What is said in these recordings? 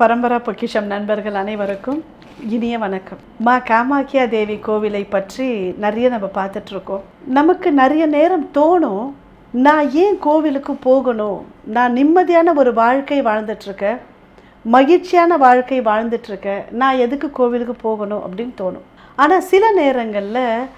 பரம்பரா பொக்கிஷம் நண்பர்கள் அனைவருக்கும் இனிய வணக்கம். மா காமாக்கியா தேவி கோவிலை பற்றி நிறைய நம்ம பார்த்துட்ருக்கோம். நமக்கு நிறைய நேரம் தோணும் நான் ஏன் கோவிலுக்கு போகணும்? நான் நிம்மதியான ஒரு வாழ்க்கை வாழ்ந்துட்டுருக்கேன் மகிழ்ச்சியான வாழ்க்கை வாழ்ந்துட்டுருக்கேன் நான் எதுக்கு கோவிலுக்கு போகணும் அப்படின்னு தோணும். ஆனால் சில நேரங்களில்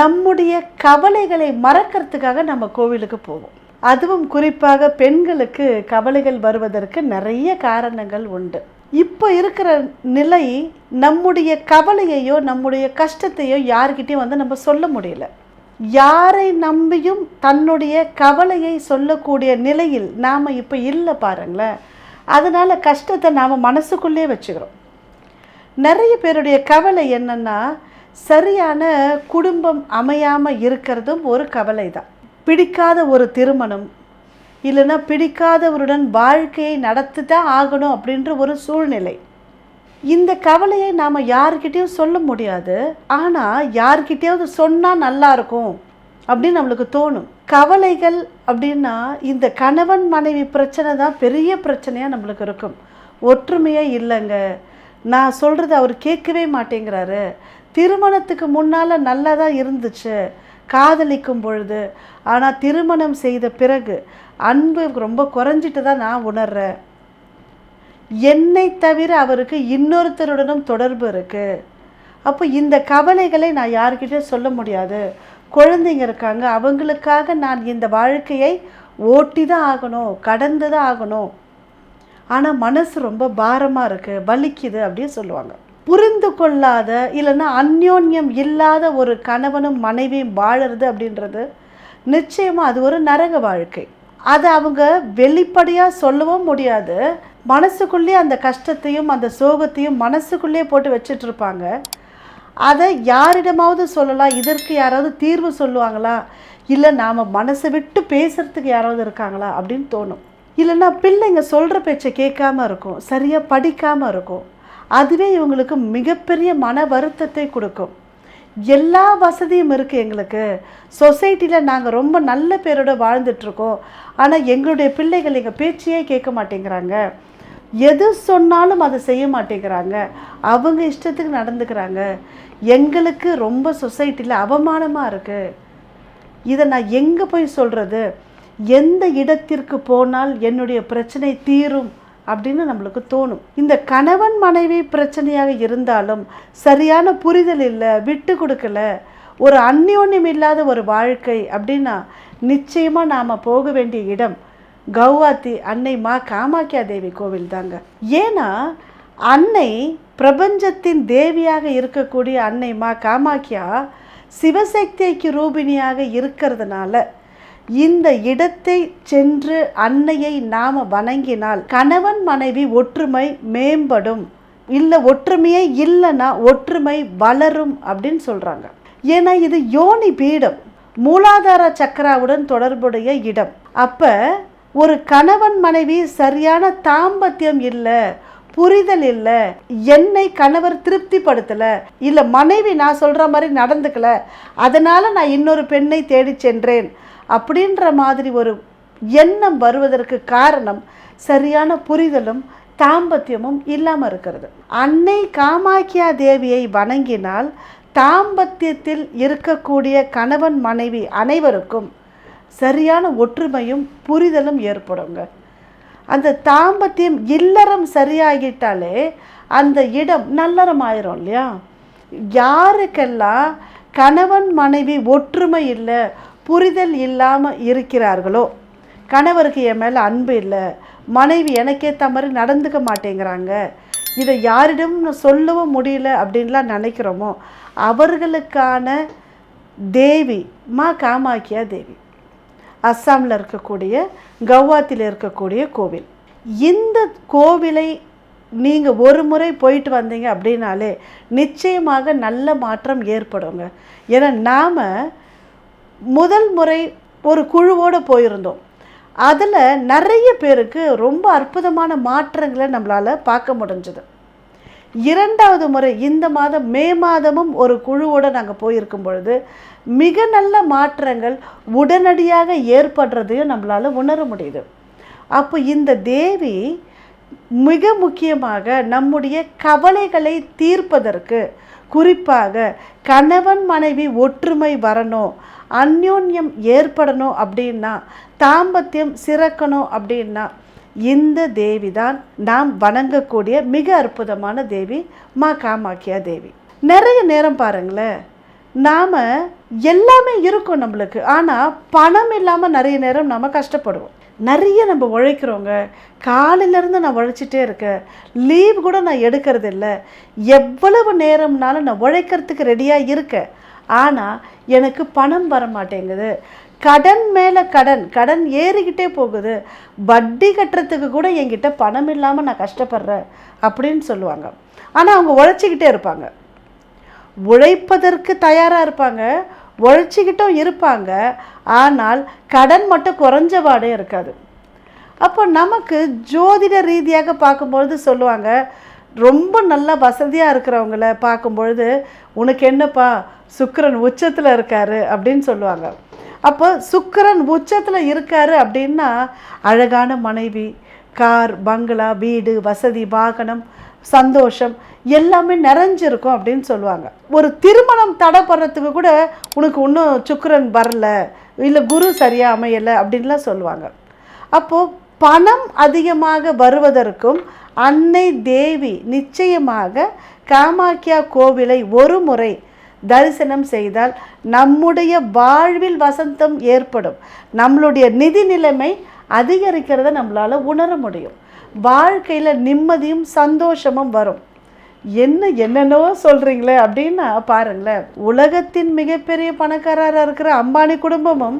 நம்முடைய கவலைகளை மறக்கிறதுக்காக நம்ம கோவிலுக்கு போவோம். அதுவும் குறிப்பாக பெண்களுக்கு கவலைகள் வருவதற்கு நிறைய காரணங்கள் உண்டு. இப்போ இருக்கிற நிலை நம்முடைய கவலையையோ நம்முடைய கஷ்டத்தையோ யார்கிட்டையும் வந்து நம்ம சொல்ல முடியல. யாரை நம்பியும் தன்னுடைய கவலையை சொல்லக்கூடிய நிலையில் நாம் இப்போ இல்லை பாருங்களேன். அதனால் கஷ்டத்தை நாம் மனசுக்குள்ளே வச்சுக்கிறோம். நிறைய பேருடைய கவலை என்னென்னா சரியான குடும்பம் அமையாமல் இருக்கிறதும் ஒரு கவலை தான் பிடிக்காத ஒரு திருமணம் இல்லைன்னா பிடிக்காதவருடன் வாழ்க்கையை நடத்தி தான் ஆகணும் அப்படின்ற ஒரு சூழ்நிலை. இந்த கவலையை நாம் யார்கிட்டேயும் சொல்ல முடியாது. ஆனால் யார்கிட்டேயாவது சொன்னால் நல்லாயிருக்கும் அப்படின்னு நம்மளுக்கு தோணும். கவலைகள் அப்படின்னா இந்த கணவன் மனைவி பிரச்சனை தான் பெரிய பிரச்சனையாக நம்மளுக்கு இருக்கும். ஒற்றுமையே இல்லைங்க. நான் சொல்கிறது அவர் கேட்கவே மாட்டேங்கிறாரு. திருமணத்துக்கு முன்னால் நல்லா தான் இருந்துச்சு. காதலிக்கும் பொழுது. ஆனால் திருமணம் செய்த பிறகு அன்பு ரொம்ப குறைஞ்சிட்டு தான் நான் உணர்கிறேன் என்னை தவிர அவருக்கு இன்னொருத்தருடனும் தொடர்பு இருக்குது அப்போ இந்த கவலைகளை நான் யார்கிட்டயும் சொல்ல முடியாது. குழந்தைங்க இருக்காங்க அவங்களுக்காக நான் இந்த வாழ்க்கையை ஓட்டி தான் ஆகணும் கடந்து தான் ஆகணும். ஆனால் மனசு ரொம்ப பாரமாக இருக்குது வலிக்குது அப்படின்னு சொல்லுவாங்க. புரிந்து கொள்ளாத இல்லைன்னா அந்யோன்யம் இல்லாத ஒரு கணவனும் மனைவியும் வாழறது அப்படின்றது நிச்சயமாக அது ஒரு நரக வாழ்க்கை. அதை அவங்க வெளிப்படையாக சொல்லவும் முடியாது. மனசுக்குள்ளேயே அந்த கஷ்டத்தையும் அந்த சோகத்தையும் மனசுக்குள்ளேயே போட்டு வச்சுட்டு இருப்பாங்க. அதை யாரிடமாவது சொல்லலாம். இதற்கு யாராவது தீர்வு சொல்லுவாங்களா? இல்லை நாம் மனசை விட்டு பேசுகிறதுக்கு யாராவது இருக்காங்களா? அப்படின்னு தோணும். இல்லைன்னா பிள்ளைங்க சொல்கிற பேச்சை கேட்காம இருக்கும். சரியாக படிக்காமல் இருக்கும். அதுவே இவங்களுக்கு மிகப்பெரிய மன வருத்தத்தை கொடுக்கும். எல்லா வசதியும் இருக்குது எங்களுக்கு. சொசைட்டியில் நாங்கள் ரொம்ப நல்ல பேரோட வாழ்ந்துட்டுருக்கோம். ஆனால் எங்களுடைய பிள்ளைகள் எங்கள் பேச்சையே கேட்க மாட்டேங்கிறாங்க. எது சொன்னாலும் அதை செய்ய மாட்டேங்கிறாங்க. அவங்க இஷ்டத்துக்கு நடந்துக்கிறாங்க. எங்களுக்கு ரொம்ப சொசைட்டியில் அவமானமாக இருக்குது இதை நான் எங்கே போய் சொல்கிறது எந்த இடத்திற்கு போனால் என்னுடைய பிரச்சனை தீரும்? அப்படின்னு நம்மளுக்கு தோணும். இந்த கணவன் மனைவி பிரச்சனையாக இருந்தாலும் சரியான புரிதல் இல்லை விட்டு கொடுக்கல ஒரு அந்யோன்யம் இல்லாத ஒரு வாழ்க்கை அப்படின்னா நிச்சயமாக நாம் போக வேண்டிய இடம் கௌவாத்தி அன்னை மா காமாக்கியா தேவி கோவில் தாங்க. ஏன்னா அன்னை பிரபஞ்சத்தின் தேவியாக இருக்கக்கூடிய அன்னை மா காமாக்கியா சிவசக்திக்கு ரூபிணியாக இருக்கிறதுனால இந்த இடத்தை சென்று அன்னையை நாம் வணங்கினால் கணவன் மனைவி ஒற்றுமை மேம்படும். இல்லை ஒற்றுமையே இல்லைன்னா ஒற்றுமை வளரும் அப்படின்னு சொல்கிறாங்க ஏன்னா இது யோனி பீடம். மூலாதார சக்கராவுடன் தொடர்புடைய இடம். அப்போ ஒரு கணவன் மனைவி சரியான தாம்பத்தியம் இல்லை புரிதல் இல்லை என்னை கணவர் திருப்திப்படுத்தலை இல்லை மனைவி நான் சொல்கிற மாதிரி நடந்துக்கல அதனால் நான் இன்னொரு பெண்ணை தேடி சென்றேன் அப்படின்ற மாதிரி ஒரு எண்ணம் வருவதற்கு காரணம் சரியான புரிதலும் தாம்பத்தியமும் இல்லாமல் இருக்கிறது. அன்னை காமாக்கியா தேவியை வணங்கினால் தாம்பத்தியத்தில் இருக்கக்கூடிய கணவன் மனைவி அனைவருக்கும் சரியான ஒற்றுமையும் புரிதலும் ஏற்படுங்க. அந்த தாம்பத்தியம் இல்லறம் சரியாகிட்டாலே அந்த இடம் நல்லறம் ஆயிரும் இல்லையா? யாருக்கெல்லாம் கணவன் மனைவி ஒற்றுமை இல்லை புரிதல் இல்லாமல் இருக்கிறார்களோ? கணவருக்கு என் மேலே அன்பு இல்லை. மனைவி எனக்கேற்ற மாதிரி நடந்துக்க மாட்டேங்கிறாங்க. இதை யாரிடம் சொல்லவும் முடியல அப்படின்லாம் நினைக்கிறோமோ? அவர்களுக்கான தேவி மா காமாக்கியா தேவி. அஸ்ஸாமில் இருக்கக்கூடிய கௌவாத்தில் இருக்கக்கூடிய கோவில். இந்த கோவிலை நீங்கள் ஒரு முறை போயிட்டு வந்தீங்க அப்படின்னாலே நிச்சயமாக நல்ல மாற்றம் ஏற்படுங்க. ஏன்னா நாம் முதல் முறை ஒரு குழுவோடு போயிருந்தோம். அதில் நிறைய பேருக்கு ரொம்ப அற்புதமான மாற்றங்களை நம்மளால் பார்க்க முடிஞ்சது. இரண்டாவது முறை இந்த மாதம் மே மாதமும் ஒரு குழுவோடு நாங்கள் போயிருக்கும் பொழுது மிக நல்ல மாற்றங்கள் உடனடியாக ஏற்படுறதையும் நம்மளால் உணர முடியுது. அப்போ இந்த தேவி மிக முக்கியமாக நம்முடைய கவலைகளை தீர்ப்பதற்கு குறிப்பாக கணவன் மனைவி ஒற்றுமை வரணும் அந்யோன்யம் ஏற்படணும் அப்படின்னா தாம்பத்தியம் சிறக்கணும் அப்படின்னா இந்த தேவி தான் நாம் வணங்கக்கூடிய மிக அற்புதமான தேவி மா காமாக்கியா தேவி. நிறைய நேரம் பாருங்களேன் நாம் எல்லாமே இருக்கும் நம்மளுக்கு. ஆனால் பணம் இல்லாமல் நிறைய நேரம் நாம் கஷ்டப்படுவோம். நிறைய நம்ம உழைக்கிறோங்க காலையிலேருந்து நான் உழைச்சிட்டே இருக்கேன். லீவ் கூட நான் எடுக்கிறது இல்லை எவ்வளவு நேரம்னாலும் நான் உழைக்கிறதுக்கு ரெடியாக இருக்கேன். ஆனால் எனக்கு பணம் வர மாட்டேங்குது கடன் மேலே கடன் கடன் ஏறிக்கிட்டே போகுது. வட்டி கட்டுறதுக்கு கூட என்கிட்ட பணம் இல்லாமல் நான் கஷ்டப்படுறேன் அப்படின்னு சொல்லுவாங்க. ஆனால் அவங்க உழைச்சிக்கிட்டே இருப்பாங்க. உழைப்பதற்கு தயாராக இருப்பாங்க. உழைச்சிக்கிட்டும் இருப்பாங்க ஆனால் கடன் மட்டும் குறைஞ்ச பாடே இருக்காது. அப்போ நமக்கு ஜோதிட ரீதியாக பார்க்கும்பொழுது சொல்லுவாங்க ரொம்ப நல்ல வசதியாக இருக்கிறவங்கள பார்க்கும்பொழுது உனக்கு என்னப்பா சுக்கரன் உச்சத்தில் இருக்காரு அப்படின்னு சொல்லுவாங்க. அப்போ சுக்கரன் உச்சத்தில் இருக்காரு அப்படின்னா அழகான மனைவி கார் பங்களா வீடு வசதி வாகனம் சந்தோஷம் எல்லாமே நிறைஞ்சிருக்கும் அப்படின்னு சொல்லுவாங்க. ஒரு திருமணம் தடைப்படுறதுக்கு கூட உனக்கு இன்னும் சுக்கரன் வரல இல்லை குரு சரியாக அமையலை அப்படின்லாம் சொல்லுவாங்க. அப்போது பணம் அதிகமாக வருவதற்கும் அன்னை தேவி நிச்சயமாக காமாக்கியா கோவிலை ஒரு முறை தரிசனம் செய்தால் நம்முடைய வாழ்வில் வசந்தம் ஏற்படும். நம்மளுடைய நிதி நிலைமை அதிகரிக்கிறத நம்மளால் உணர முடியும். வாழ்க்கையில் நிம்மதியும் சந்தோஷமும் வரும். என்ன என்னென்னவோ சொல்கிறீங்களே அப்படின்னா பாருங்களேன். உலகத்தின் மிகப்பெரிய பணக்காரராக இருக்கிற அம்பானி குடும்பமும்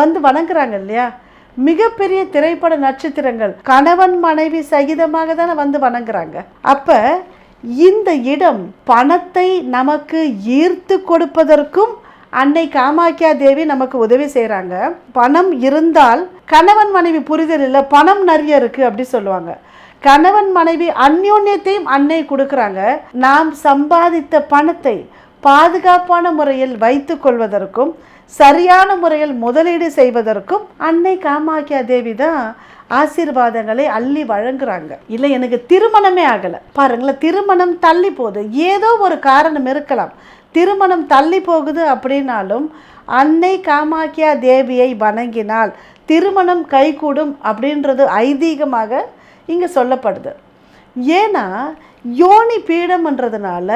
வந்து வணங்குறாங்க இல்லையா? மிகப்பெரிய திரைப்பட நட்சத்திரங்கள் கணவன் மனைவி சகிதமாக தானே வந்து வணங்குறாங்க. அப்போ இந்த இடம் பணத்தை நமக்கு ஈர்த்து கொடுப்பதற்கும் அன்னை காமாக்கியா தேவி நமக்கு உதவி செய்கிறாங்க பணம் இருந்தால் கணவன் மனைவி புரிதல் இல்லை பணம் நிறைய இருக்குது அப்படி சொல்லுவாங்க. கணவன் மனைவி அந்யோன்யத்தையும் அன்னை கொடுக்குறாங்க. நாம் சம்பாதித்த பணத்தை பாதுகாப்பான முறையில் வைத்து கொள்வதற்கும் சரியான முறையில் முதலீடு செய்வதற்கும் அன்னை காமாக்கியா தேவி தான் ஆசீர்வாதங்களை அள்ளி வழங்குறாங்க. இல்லை எனக்கு திருமணமே ஆகலை. பாருங்களேன் திருமணம் தள்ளி போகுது. ஏதோ ஒரு காரணம் இருக்கலாம். திருமணம் தள்ளி போகுது அப்படின்னாலும் அன்னை காமாக்கியா தேவியை வணங்கினால் திருமணம் கைகூடும் அப்படின்றது ஐதீகமாக இங்கே சொல்லப்படுது. ஏன்னா யோனி பீடம்ன்றதுனால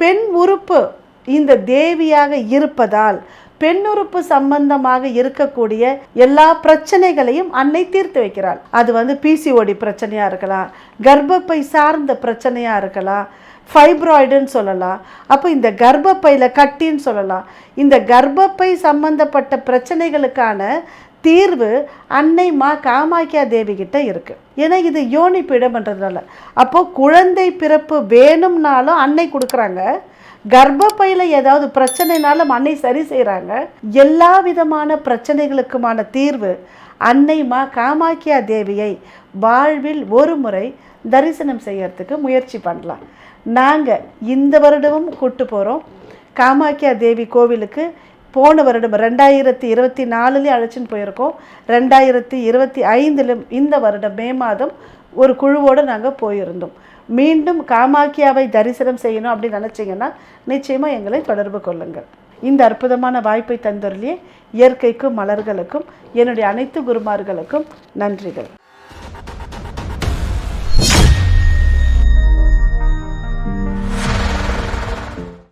பெண் உறுப்பு இந்த தேவியாக இருப்பதால் பெண்ணுறுப்பு சம்பந்தமாக இருக்கக்கூடிய எல்லா பிரச்சனைகளையும் அன்னை தீர்த்து வைக்கிறாள். அது வந்து பிசிஓடி பிரச்சனையாக இருக்கலாம் கர்ப்பப்பை சார்ந்த பிரச்சனையாக இருக்கலாம் ஃபைப்ராய்டுன்னு சொல்லலாம். அப்போ இந்த கர்ப்பப்பையில் கட்டின்னு சொல்லலாம். இந்த கர்ப்பப்பை சம்பந்தப்பட்ட பிரச்சனைகளுக்கான தீர்வு அன்னை மா காமாக்கியா தேவி கிட்ட இருக்கு. ஏன்னா இது யோனி பீடம்ன்றதுனால அப்போ குழந்தை பிறப்பு வேணும்னாலும் அன்னை கொடுக்குறாங்க. கர்ப்பப்பையில் ஏதாவது பிரச்சனைனாலும் அன்னை சரி செய்கிறாங்க எல்லா விதமான பிரச்சனைகளுக்குமான தீர்வு அன்னை மா காமாக்கியா தேவியை வாழ்வில் ஒரு முறை தரிசனம் செய்யறதுக்கு முயற்சி பண்ணலாம். நாங்கள் இந்த வருடமும் கூட்டு போகிறோம் காமாக்கியா தேவி கோவிலுக்கு போன வருடம் ரெண்டாயிரத்தி இருபத்தி நாலுலேயும் அழைச்சின்னு போயிருக்கோம். ரெண்டாயிரத்தி இருபத்தி ஐந்திலும் இந்த வருடம் மே மாதம் ஒரு குழுவோடு நாங்கள் போயிருந்தோம். மீண்டும் காமாக்கியாவை தரிசனம் செய்யணும் அப்படின்னு நினச்சிங்கன்னா நிச்சயமாக எங்களை தொடர்பு கொள்ளுங்கள் இந்த அற்புதமான வாய்ப்பை தந்தொருளியே இயற்கைக்கும் மலர்களுக்கும் என்னுடைய அனைத்து குருமார்களுக்கும் நன்றிகள்.